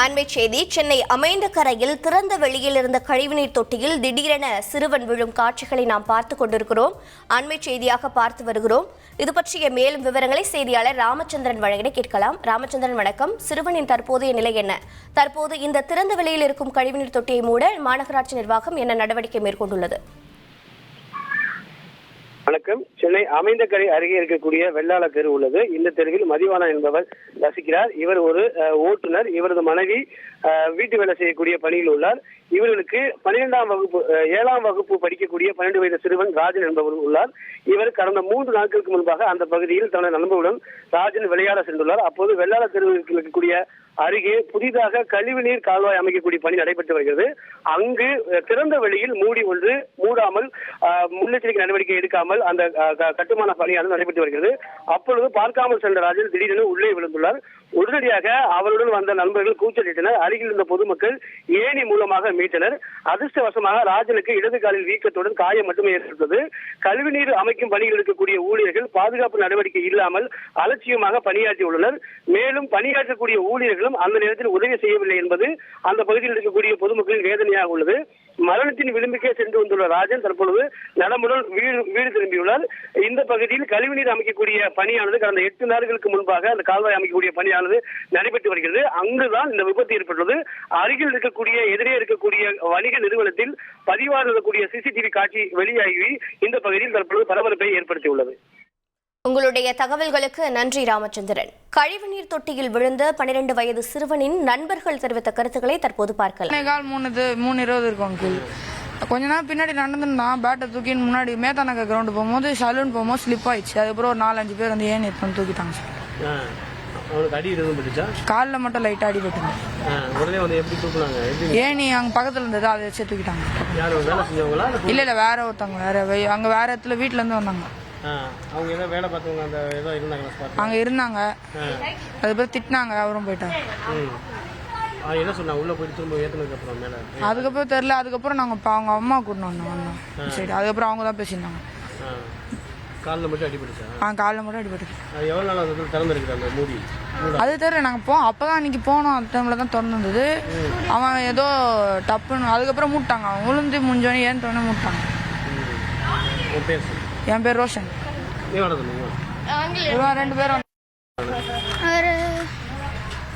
அண்மை செய்தி சென்னை அமைந்த கரையில் திறந்த வெளியில் இருந்த கழிவுநீர் தொட்டியில் திடீரென சிறுவன் விழும் காட்சிகளை நாம் பார்த்து கொண்டிருக்கிறோம். அண்மை செய்தியாக பார்த்து வருகிறோம். இது பற்றிய மேலும் விவரங்களை செய்தியாளர் ராமச்சந்திரன் வழங்கிட கேட்கலாம். ராமச்சந்திரன் வணக்கம். சிறுவனின் தற்போதைய நிலை என்ன? தற்போது இந்த திறந்த வெளியில் இருக்கும் கழிவுநீர் தொட்டியை மூட மாநகராட்சி நிர்வாகம் என்ன நடவடிக்கை மேற்கொண்டுள்ளது? வணக்கம். சென்னை அமைந்தக்கரை அருகே இருக்கக்கூடிய வெள்ளாள தெரு உள்ளது. இந்த தெருவில் மதிவானா என்பவர் வசிக்கிறார். இவர் ஒரு ஓட்டுநர். இவரது மனைவி வீட்டு வேலை செய்யக்கூடிய பணியில் உள்ளார். இவர்களுக்கு பன்னிரெண்டாம் வகுப்பு ஏழாம் வகுப்பு படிக்கக்கூடிய பன்னெண்டு வயது சிறுவன் ராஜன் என்பவர் உள்ளார். இவர் கடந்த மூன்று நாட்களுக்கு முன்பாக அந்த பகுதியில் தனது நண்பருடன் ராஜன் விளையாட சென்றுள்ளார். அப்போது வெள்ளாள தெருவில் இருக்கக்கூடிய அருகே புதிதாக கழிவுநீர் கால்வாய் அமைக்கக்கூடிய பணி நடைபெற்று வருகிறது. அங்கு திறந்த வெளியில் மூடி ஒன்று மூடாமல் முன்னெச்சரிக்கை நடவடிக்கை எடுக்காமல் அந்த கட்டுமான பணியானது நடைபெற்று வருகிறது. அப்பொழுது பார்க்காமல் சென்ற ராஜன் திடீரென உள்ளே விழுந்துள்ளார். உடனடியாக அவருடன் வந்த நண்பர்கள் கூச்சலிட்டனர். அருகில் இருந்த பொதுமக்கள் ஏணி மூலமாக மீட்டனர். அதிர்ஷ்டவசமாக ராஜனுக்கு இடது காலில் வீக்கத்துடன் காயம் மட்டுமே ஏற்பட்டது. கழிவுநீர் அமைக்கும் பணியில் இருக்கக்கூடிய ஊழியர்கள் பாதுகாப்பு நடவடிக்கை இல்லாமல் அலட்சியமாக பணியாற்றியுள்ளனர் மேலும் பணியாற்றக்கூடிய ஊழியர்களும் அந்த நேரத்தில் உதவி செய்யவில்லை என்பது அந்த பகுதியில் இருக்கக்கூடிய பொதுமக்களின் வேதனையாக உள்ளது. மரணத்தின் விளிம்புக்கே சென்று வந்துள்ள ராஜன் தற்பொழுது நலமுடன் வீடு வீடு திரும்பியுள்ளார். இந்த பகுதியில் கழிவுநீர் அமைக்கக்கூடிய பணியானது கடந்த எட்டு நாடுகளுக்கு முன்பாக அந்த கால்வாய் அமைக்கக்கூடிய பணியானது நடைபெற்று வருகிறது. அங்குதான் இந்த விபத்து ஏற்பட்டுள்ளது. அருகில் இருக்கக்கூடிய எதிரே இருக்கக்கூடிய வணிக நிறுவனத்தில் பதிவாக இருக்கக்கூடிய சிசிடிவி காட்சி வெளியாகி இந்த பகுதியில் தற்பொழுது பரபரப்பை ஏற்படுத்தியுள்ளது. உங்களுடைய தகவல்களுக்கு நன்றி ராமச்சந்திரன். கழிவுநீர் தொட்டியில் விழுந்த பனிரெண்டு வயது சிறுவனின் நண்பர்கள் தெரிவித்த கருத்துக்களை தற்போது பார்க்கலாம். மூணே கால் மூணு மூணு இருபது இருக்கும் கொஞ்ச நேரம் பின்னாடி நடந்துருந்தான் பேட்டை தூக்கின்னு முன்னாடி மேத்தானக்க கிரவுண்டு போகும்போது சலூன் போகும்போது ஸ்லிப் ஆயிடுச்சு. அதுக்கப்புறம் ஒரு நாலஞ்சு பேர் வந்து ஏன் எடுத்து தூக்கிட்டாங்க சார் காலில் மட்டும் லைட்டாக அடிபட்டுங்க உடனே வந்து எப்படி தூக்குனாங்க? எப்படி? ஏணி அங்கே பக்கத்தில் இருந்தது? அதை வச்சு தூக்கிட்டாங்க. இல்லை இல்லை வேற ஒருத்தவங்க வேற அங்கே வேற இடத்துல வீட்டிலேருந்து வந்தாங்க. அவங்க ஏதோ வேலை பார்த்தவங்க அந்த ஏதோ இருந்தாங்களா ஸ்பாட் அங்கே இருந்தாங்க. அதுக்கப்புறம் திட்டினாங்க அவரும் போயிட்டாங்க என்ன சொன்னாங்க உள்ள போயிட்டு திரும்ப ஏத்துனதுக்கு அப்புறம் மேல? அதுக்கப்புறம் தெரில அதுக்கப்புறம் அவங்க அம்மா கூட்டினோம் வந்தோம் சரி அதுக்கப்புறம் அவங்க தான் பேசியிருந்தாங்க. காலில் மட்டும் அடிபட்டுச்சா? ஆ காலில் மட்டும் அடிபட்டு அது எவ்வளோ நாள் அந்த திறந்துருக்குது அந்த மூடி? அது தெரியல நாங்கள் போ அப்பதான் அன்னைக்கு போனோம் அந்த டைமில் தான் திறந்துருந்தது அவன் ஏதோ டப்புன்னு அதுக்கப்புறம் மூட்டாங்க அவன் விழுந்து முடிஞ்சோடனே ஏன் தோணே மூட்டாங்க. என் பேர் ரோஷன். இவன் ரெண்டு பேரும். ஒரு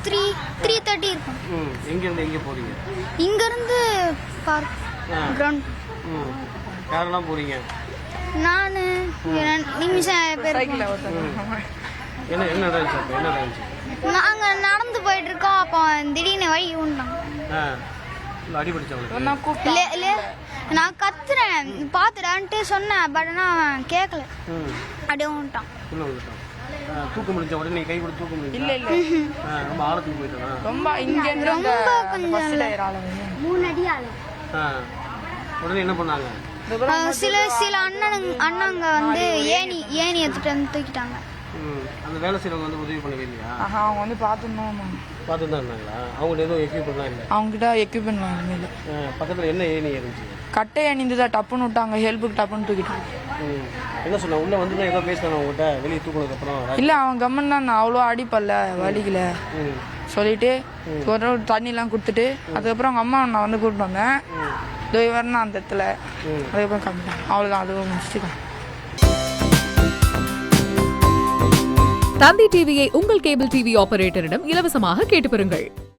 த்ரீ த்ரீ தேர்ட்டி இருக்கும். ம் எங்கேருந்து எங்கே போறீங்க? இங்கேருந்து பார்க் கிரவுண்ட் யாரெல்லாம் போறீங்க? நான் நிமிஷம் பேர் என்ன என்ன நாங்கள் நடந்து போயிட்டு இருக்கோம் அப்போ திடீர்னு வழி அவனுக்கு நான் கத்துறேன். பார்த்துடான்ட்டு சொன்னேன் பட் ஆனால் அவன் கேட்கல ம். அப்படியே வந்துட்டான். தூக்க முடிஞ்ச உடனே கை தூக்க முடியும் இல்லை இல்லை. ரொம்ப ஆழத்துக்கு போயிட்டானா ரொம்ப மூணு அடி ஆ. உடனே என்ன பண்ணாங்க? சில சில அண்ணனுங்க அண்ணாங்க வந்து ஏணி ஏணி எடுத்துட்டு வந்து தூக்கிட்டாங்க. ம். அந்த வேலை செய்கிறவங்க வந்து உதவி பண்ணவே இல்லையா? ஆஹா அவங்க வந்து பார்த்துருந்தோம் பார்த்து தான் இருந்தாங்களா? அவங்கள்ட்ட எதுவும் எக்யூப்மெண்ட்லாம் இல்லை? அவங்ககிட்ட எக்யூப்மெண்ட் பக்கத்துல என்ன ஏணி இருந்துச்சு? கட்டை அணிந்ததா டப்புன்னு விட்டாங்க ஹெல்ப்புக்கு டப்புன்னு தூக்கிட்டாங்க. என்ன சொன்ன உள்ள வந்து ஏதோ பேசினாங்க உங்ககிட்ட வெளியே தூக்குனதுக்கு அப்புறம். இல்லை அவன் கம்மன் தான் நான் அவ்வளோ அடிப்பல்ல வலிக்கல. சொல்லிட்டு ஒரு தண்ணிலாம் கொடுத்துட்டு அதுக்கப்புறம் அவங்க அம்மா நான் வந்து கூப்பிட்டு வந்தேன். வரணும் அந்த இடத்துல. அதுக்கப்புறம் கம்மிட்டாங்க அவ்வளோதான் அதுவும் முடிச்சுட்டு தந்தி டிவியை உங்கள் கேபிள் டிவி ஆபரேட்டரிடம் இலவசமாக கேட்டு பெறுங்கள்.